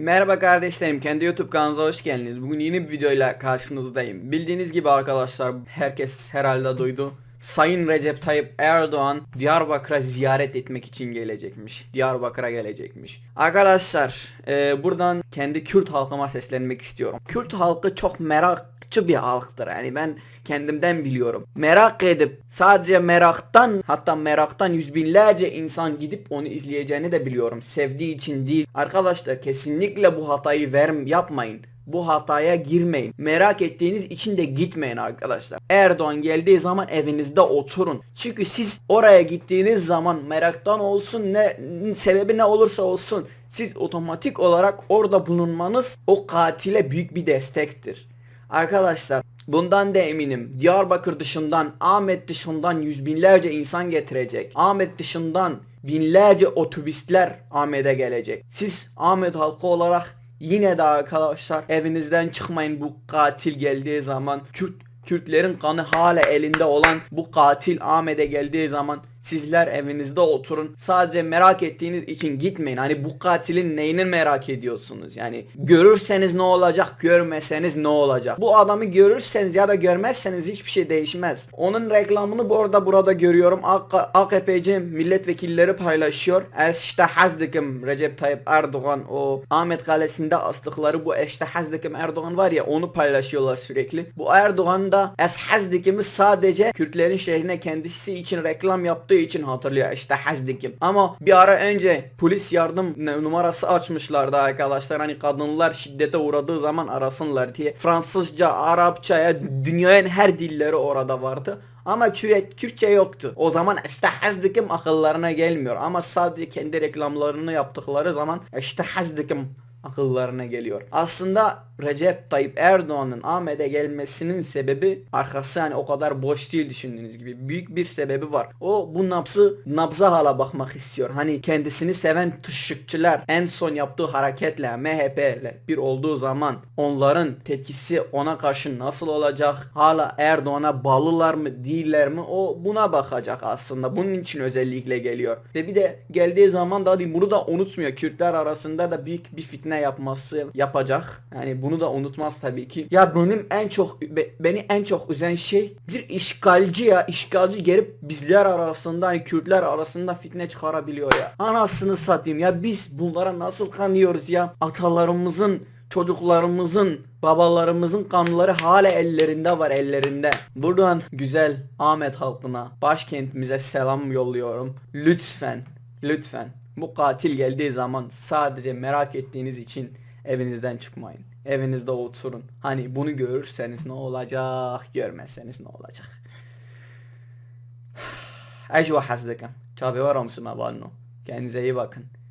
Merhaba kardeşlerim, kendi YouTube kanalınıza hoş geldiniz. Bugün yeni bir videoyla karşınızdayım. Bildiğiniz gibi arkadaşlar, herkes herhalde duydu. Sayın Recep Tayyip Erdoğan Diyarbakır'a ziyaret etmek için gelecekmiş. Diyarbakır'a gelecekmiş. Arkadaşlar, e, buradan kendi Kürt halkıma seslenmek istiyorum. Kürt halkı çok merakçı bir halktır. Yani ben kendimden biliyorum. Merak edip sadece meraktan hatta meraktan yüz binlerce insan gidip onu izleyeceğini de biliyorum. Sevdiği için değil. Arkadaşlar kesinlikle bu hatayı verm yapmayın. Bu hataya girmeyin. Merak ettiğiniz için de gitmeyin arkadaşlar. Erdoğan geldiği zaman evinizde oturun. Çünkü siz oraya gittiğiniz zaman meraktan olsun ne sebebi ne olursa olsun siz otomatik olarak orada bulunmanız o katile büyük bir destektir. Arkadaşlar bundan da eminim. Diyarbakır dışından, Ahmet dışından yüz binlerce insan getirecek. Ahmet dışından binlerce otobüsler Ahmet'e gelecek. Siz Ahmet halkı olarak yine de arkadaşlar evinizden çıkmayın bu katil geldiği zaman. Kürt Kürtlerin kanı hala elinde olan bu katil Ahmet'e geldiği zaman sizler evinizde oturun. Sadece merak ettiğiniz için gitmeyin. Hani bu katilin neyini merak ediyorsunuz? Yani görürseniz ne olacak, görmeseniz ne olacak? Bu adamı görürseniz ya da görmezseniz hiçbir şey değişmez. Onun reklamını bu arada burada görüyorum. AK AKP'ci milletvekilleri paylaşıyor. İşte hazdikim Recep Tayyip Erdoğan o Ahmet Kalesi'nde astıkları bu işte hazdikim Erdoğan var ya onu paylaşıyorlar sürekli. Bu Erdoğan da es hazdikimi sadece Kürtlerin şehrine kendisi için reklam yaptığı için hatırlıyor işte hazdikim. Ama bir ara önce polis yardım numarası açmışlardı arkadaşlar. Hani kadınlar şiddete uğradığı zaman arasınlar diye. Fransızca, Arapçaya, dünyanın her dilleri orada vardı. Ama Küret, Kürtçe yoktu. O zaman işte hazdikim akıllarına gelmiyor. Ama sadece kendi reklamlarını yaptıkları zaman işte hazdikim akıllarına geliyor. Aslında Recep Tayyip Erdoğan'ın Ahmet'e gelmesinin sebebi arkası hani o kadar boş değil düşündüğünüz gibi. Büyük bir sebebi var. O bu nabzı nabza hala bakmak istiyor. Hani kendisini seven tışıkçılar en son yaptığı hareketle MHP ile bir olduğu zaman onların tepkisi ona karşı nasıl olacak? Hala Erdoğan'a bağlılar mı değiller mi? O buna bakacak aslında. Bunun için özellikle geliyor. Ve bir de geldiği zaman da bunu da unutmuyor. Kürtler arasında da büyük bir fitne yapması yapacak. Yani bunu da unutmaz tabii ki. Ya benim en çok be- beni en çok üzen şey bir işgalci ya işgalci gelip bizler arasında hani Kürtler arasında fitne çıkarabiliyor ya. Anasını satayım ya biz bunlara nasıl kanıyoruz ya? Atalarımızın çocuklarımızın, babalarımızın kanları hala ellerinde var ellerinde. Buradan güzel Ahmet halkına, başkentimize selam yolluyorum. Lütfen, lütfen bu katil geldiği zaman sadece merak ettiğiniz için evinizden çıkmayın. Evinizde oturun. Hani bunu görürseniz ne olacak, görmezseniz ne olacak. Ecva hazdıkım. Çabi var banno. Kendinize iyi bakın.